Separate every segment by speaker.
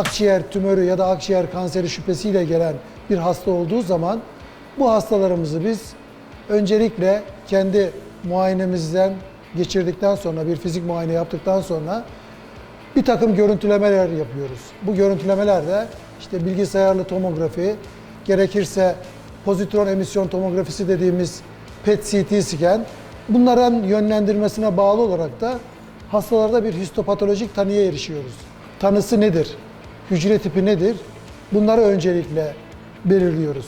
Speaker 1: akciğer tümörü ya da akciğer kanseri şüphesiyle gelen bir hasta olduğu zaman bu hastalarımızı biz öncelikle kendi muayenemizden geçirdikten sonra bir fizik muayene yaptıktan sonra bir takım görüntülemeler yapıyoruz. Bu görüntülemeler de işte bilgisayarlı tomografi, gerekirse pozitron emisyon tomografisi dediğimiz PET-CT scan, bunların yönlendirmesine bağlı olarak da hastalarda bir histopatolojik tanıya erişiyoruz. Tanısı nedir? Hücre tipi nedir? Bunları öncelikle belirliyoruz.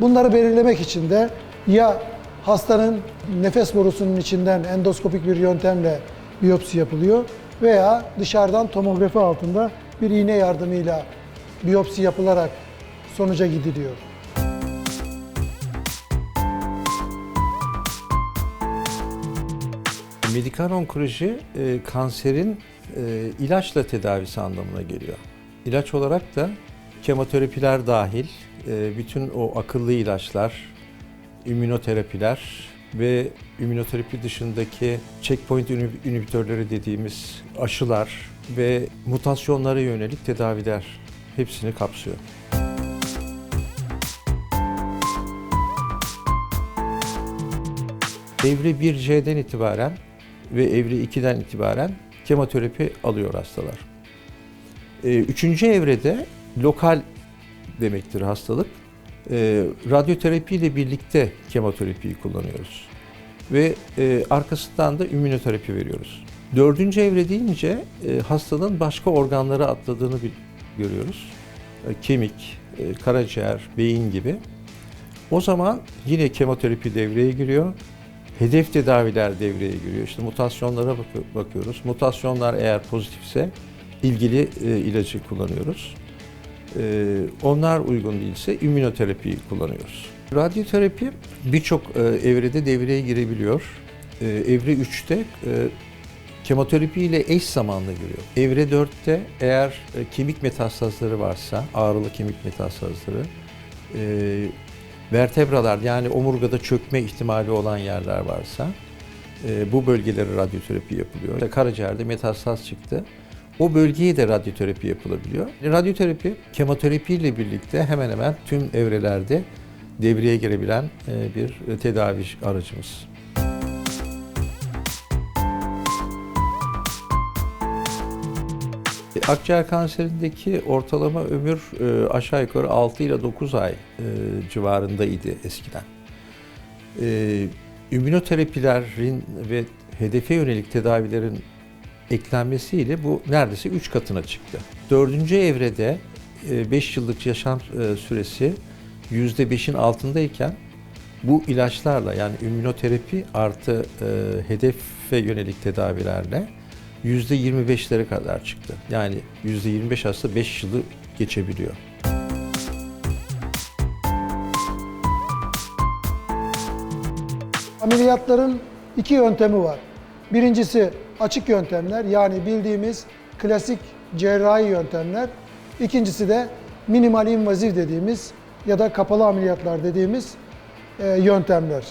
Speaker 1: Bunları belirlemek için de ya hastanın nefes borusunun içinden endoskopik bir yöntemle biyopsi yapılıyor veya dışarıdan tomografi altında bir iğne yardımıyla biyopsi yapılarak sonuca gidiliyor.
Speaker 2: Medikal onkoloji e, kanserin e, ilaçla tedavisi anlamına geliyor. İlaç olarak da kemoterapiler dahil e, bütün o akıllı ilaçlar, immünoterapiler ve immünoterapi dışındaki checkpoint inhib- inhibitörleri dediğimiz aşılar ve mutasyonlara yönelik tedaviler hepsini kapsıyor. Evre 1C'den itibaren ve evre 2'den itibaren kemoterapi alıyor hastalar. Ee, Üçüncü evrede lokal demektir hastalık. Ee, Radyoterapi ile birlikte kemoterapiyi kullanıyoruz. Ve e, arkasından da immünoterapi veriyoruz. Dördüncü evre deyince e, hastalığın başka organlara atladığını görüyoruz. E, Kemik, karaciğer, beyin gibi. O zaman yine kemoterapi devreye giriyor. Hedef tedaviler devreye giriyor. İşte mutasyonlara bak- bakıyoruz. Mutasyonlar eğer pozitifse ilgili e, ilacı kullanıyoruz. E, onlar uygun değilse immünoterapiyi kullanıyoruz. Radyoterapi birçok e, evrede devreye girebiliyor. E, evre 3'te e, kemoterapi ile eş zamanlı giriyor. Evre 4'te eğer e, kemik metastazları varsa, ağrılı kemik metastazları, e, vertebralar yani omurgada çökme ihtimali olan yerler varsa e, bu bölgelere radyoterapi yapılıyor. İşte karaciğerde metastaz çıktı. O bölgeye de radyoterapi yapılabiliyor. Radyoterapi kemoterapi ile birlikte hemen hemen tüm evrelerde devreye girebilen e, bir tedavi aracımız. Akciğer kanserindeki ortalama ömür e, aşağı yukarı 6 ile 9 ay e, civarındaydı eskiden. E, ümünoterapilerin ve hedefe yönelik tedavilerin eklenmesiyle bu neredeyse 3 katına çıktı. Dördüncü evrede 5 yıllık yaşam e, süresi %5'in altındayken bu ilaçlarla yani ümünoterapi artı e, hedefe yönelik tedavilerle %25'lere kadar çıktı. Yani %25 hasta 5 yılı geçebiliyor.
Speaker 1: Ameliyatların iki yöntemi var. Birincisi açık yöntemler yani bildiğimiz klasik cerrahi yöntemler. İkincisi de minimal invaziv dediğimiz ya da kapalı ameliyatlar dediğimiz e, yöntemler.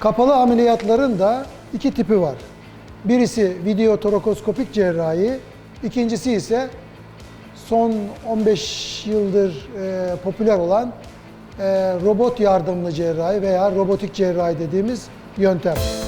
Speaker 1: Kapalı ameliyatların da iki tipi var. Birisi videotorokoskopik cerrahi, ikincisi ise son 15 yıldır e, popüler olan e, robot yardımlı cerrahi veya robotik cerrahi dediğimiz yöntem.